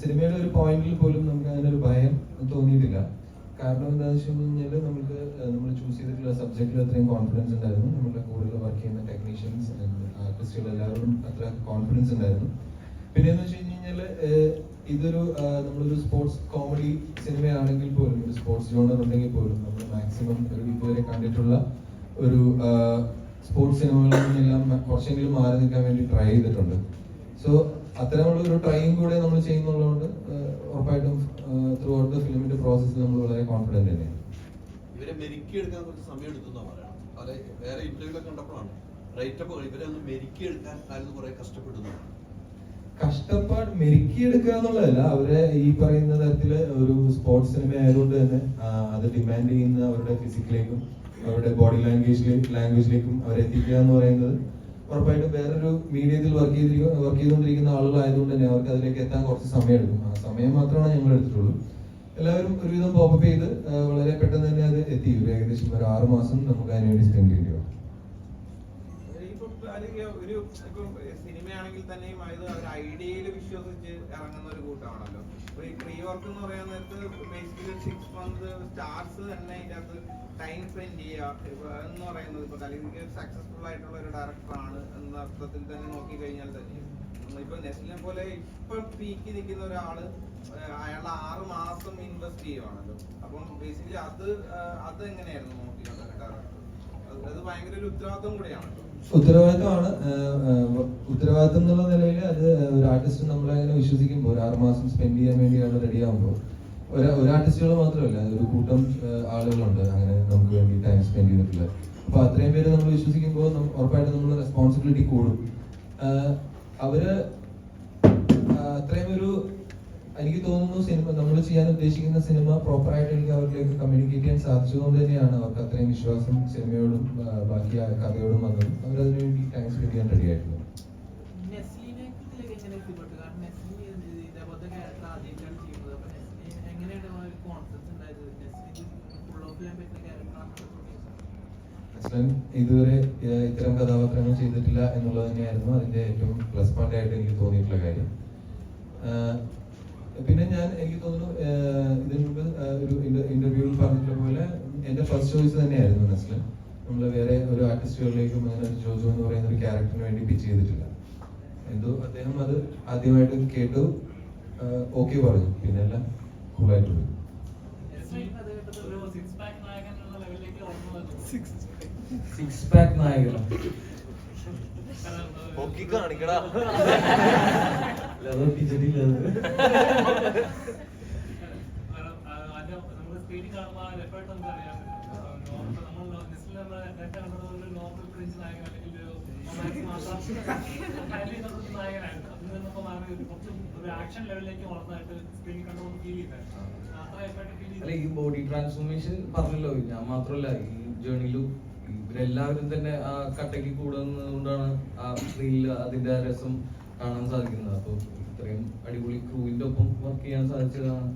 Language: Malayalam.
സിനിമയുടെ ഒരു പോയിന്റിൽ പോലും നമുക്ക് അങ്ങനെ ഒരു ഭയം തോന്നിയിട്ടില്ല. കാരണം എന്താണെന്ന് വെച്ച് കഴിഞ്ഞാൽ നമുക്ക് നമ്മൾ ചൂസ് ചെയ്തിട്ടുള്ള സബ്ജക്റ്റിൽ അത്രയും കോൺഫിഡൻസ് ഉണ്ടായിരുന്നു. നമ്മുടെ കൂടുതൽ വർക്ക് ചെയ്യുന്ന ടെക്നീഷ്യൻസ് ആർട്ടിസ്റ്റുകൾ എല്ലാവരും അത്ര കോൺഫിഡൻസ് ഉണ്ടായിരുന്നു. പിന്നെ എന്ന് വെച്ച് കഴിഞ്ഞാൽ ഇതൊരു നമ്മളൊരു സ്പോർട്സ് കോമഡി സിനിമയാണെങ്കിൽ പോലും ഒരു സ്പോർട്സ് ജോണർ ഉണ്ടെങ്കിൽ പോലും നമ്മൾ മാക്സിമം ഒരു ഇതുവരെ കണ്ടിട്ടുള്ള ഒരു സ്പോർട്സ് സിനിമകളിൽ നിന്നെല്ലാം കുറച്ചെങ്കിലും മാറി നിൽക്കാൻ വേണ്ടി ട്രൈ ചെയ്തിട്ടുണ്ട്. സോ അത്തരമുള്ള ഒരു ട്രൈയും കൂടെ നമ്മൾ ചെയ്യുന്നുള്ളതുകൊണ്ട് ഉറപ്പായിട്ടും ത്രൂ ഔട്ട് ദ ഫിലിമിന്റെ പ്രോസസ്സിൽ നമ്മൾ വളരെ കോൺഫിഡന്റ് തന്നെയാണ്. ഇവരെ മെരുക്കിയെടുക്കാൻ കുറച്ച് സമയം എടുത്തെന്ന് പറയാം പല വേറെ ഇന്റർവ്യൂ കണ്ടപ്പോഴാണ്. റൈറ്റപ്പ് ഇവരെ ഒന്ന് മെരുക്കിയെടുക്കാൻ കാലത്ത് കുറെ കഷ്ടപ്പെടുന്നു. കഷ്ടപ്പാട് മെരുക്കിയെടുക്കുക എന്നുള്ളതല്ല അവരെ ഈ പറയുന്ന തരത്തിൽ ഒരു സ്പോർട്സ് സിനിമ ആയതുകൊണ്ട് തന്നെ അത് ഡിമാൻഡ് ചെയ്യുന്ന അവരുടെ ഫിസിക്കലേക്കും അവരുടെ ബോഡി ലാംഗ്വേജിലേക്കും ലാംഗ്വേജിലേക്കും അവരെത്തിക്കുക എന്ന് പറയുന്നത് ഉറപ്പായിട്ടും വേറൊരു മീഡിയത്തിൽ വർക്ക് ചെയ്തിരിക്കുന്ന വർക്ക് ചെയ്തുകൊണ്ടിരിക്കുന്ന ആളുകളായതുകൊണ്ട് തന്നെ അവർക്ക് അതിലേക്ക് എത്താൻ കുറച്ച് സമയം എടുക്കും ആ സമയം മാത്രമാണ് ഞങ്ങൾ എടുത്തിട്ടുള്ളൂ. എല്ലാവരും ഒരുവിധം പോപ്പപ്പ് ചെയ്ത് വളരെ പെട്ടെന്ന് തന്നെ അത് എത്തി. ഒരു ഏകദേശം ഒരു ആറ് മാസം നമുക്ക് അതിനുവേണ്ടി സ്പെൻഡ് ചെയ്യേണ്ടി വന്നു. ഒരു സിനിമയാണെങ്കിൽ തന്നെയും ഐഡിയയിൽ വിശ്വസിച്ച് ഇറങ്ങുന്ന ഒരു കൂട്ടമാണല്ലോ. അപ്പൊ ഈ പ്രീ വർക്ക് എന്ന് പറയാൻ നേരത്ത് ബേസിക്കലി സിക്സ് മന്ത് സ്റ്റാർസ് തന്നെ ഇതിനകത്ത് ടൈം സ്പെൻഡ് ചെയ്യുക. എന്ന് പറയുന്നത് ഇപ്പൊ കലിക്ക് സക്സസ്ഫുൾ ആയിട്ടുള്ള ഒരു ഡയറക്ടറാണ് എന്ന അർത്ഥത്തിൽ തന്നെ നോക്കി കഴിഞ്ഞാൽ തന്നെ. ഇപ്പൊ നെസ്ലിനെ പോലെ ഇപ്പൊ പീക്ക് നിൽക്കുന്ന ഒരാൾ അയാൾ ആറ് മാസം ഇൻവെസ്റ്റ് ചെയ്യുവാണല്ലോ. അപ്പം ബേസിക്കലി അത് അത് എങ്ങനെയായിരുന്നു നോക്കി അത് ഭയങ്കര ഒരു ഉത്തരവാദിത്വം കൂടിയാണല്ലോ. ഉത്തരവാദിത്തമാണ് ഉത്തരവാദിത്തം എന്നുള്ള നിലയിൽ അത് ഒരു ആർട്ടിസ്റ്റ് നമ്മളെ അങ്ങനെ വിശ്വസിക്കുമ്പോൾ ഒരു ആറുമാസം സ്പെൻഡ് ചെയ്യാൻ വേണ്ടി അയാൾ റെഡി ആകുമ്പോൾ ഒരു ഒരു ആർട്ടിസ്റ്റുകൾ മാത്രമല്ല ഒരു കൂട്ടം ആളുകളുണ്ട് അങ്ങനെ നമുക്ക് വേണ്ടി ടൈം സ്പെൻഡ് ചെയ്തിട്ടുള്ളത്. അപ്പോൾ അത്രയും പേര് നമ്മൾ വിശ്വസിക്കുമ്പോൾ ഉറപ്പായിട്ടും നമ്മൾ റെസ്പോൺസിബിലിറ്റി കൂടും. അവർ അത്രയും ഒരു എനിക്ക് തോന്നുന്നു സിനിമ നമ്മൾ ചെയ്യാൻ ഉദ്ദേശിക്കുന്ന സിനിമ പ്രോപ്പറായിട്ട് എനിക്ക് അവരിലേക്ക് കമ്മ്യൂണിക്കേറ്റ് ചെയ്യാൻ സാധിച്ചതുകൊണ്ട് തന്നെയാണ് അവർക്ക് അത്രയും വിശ്വാസം സിനിമയോടും ബാക്കി കഥയോടും വന്നതും. അവരതിനു വേണ്ടി ടൈം സ്പെൻഡ് ചെയ്യാൻ റെഡി ആയിട്ടുള്ളത് എത്തിപ്പെട്ടു കാരണം നെസ്ലി ഇതേപോലത്തെ ക്യാരക്ടർ ആദ്യമായിട്ടാണ് ചെയ്യുന്നത്. അപ്പൊ നെസ്ലി എങ്ങനെയാണ് ഒരു കോൺഫിഡൻസ് ഉണ്ടായത്? നെസ്ലി ഫുൾ ഓഫ് ചെയ്യാൻ പറ്റുന്ന ക്യാരക്ടറാണ് അസ്ലൻ ഇതുവരെ ഇത്തരം കഥാപാത്രങ്ങൾ ചെയ്തിട്ടില്ല എന്നുള്ളത് തന്നെയായിരുന്നു അതിന്റെ ഏറ്റവും പ്ലസ് പോയിന്റ് ആയിട്ട് എനിക്ക് തോന്നിയിട്ടുള്ള കാര്യം. പിന്നെ ഞാൻ എനിക്ക് തോന്നുന്നു ഇതിനു മുമ്പ് ഒരു ഇന്റർവ്യൂവിൽ പറഞ്ഞിട്ടുള്ള പോലെ എന്റെ ഫസ്റ്റ് ചോയ്സ് തന്നെയായിരുന്നു നസ്ലൻ നമ്മൾ വേറെ ഒരു ആർട്ടിസ്റ്റുകളിലേക്കും അങ്ങനെ ഒരു ജോജോ എന്ന് പറയുന്ന ഒരു ക്യാരക്ടറിന് വേണ്ടി പിച്ച് ചെയ്തിട്ടില്ല. എന്തോ അദ്ദേഹം അത് ആദ്യമായിട്ട് കേട്ടു ഓക്കെ പറഞ്ഞു. പിന്നെ എല്ലാം കൂളായിട്ട് പോയി സിക്സ് പാക്ക് നായകനോ അത് ഒട്ടിച്ചിട്ടില്ല ഒരു ആക്ഷൻ ലെവലിലേക്ക് സ്ക്രീനിൽ ഫീൽ അല്ല ഈ ബോഡി ട്രാൻസ്ഫോർമേഷൻ പറഞ്ഞല്ലോ. ഞാൻ മാത്രമല്ല ഈ ജേണിയിലും ഇവരെല്ലാവരും തന്നെ ആ കട്ടയ്ക്ക് കൂടുന്നതുകൊണ്ടാണ് ആ സ്ക്രീനിൽ അതിന്റെ രസം കാണാൻ സാധിക്കുന്നത്. അപ്പൊ ഇത്രയും അടിപൊളി ക്രൂവിന്റെ ഒപ്പം വർക്ക് ചെയ്യാൻ സാധിച്ചതാണ്.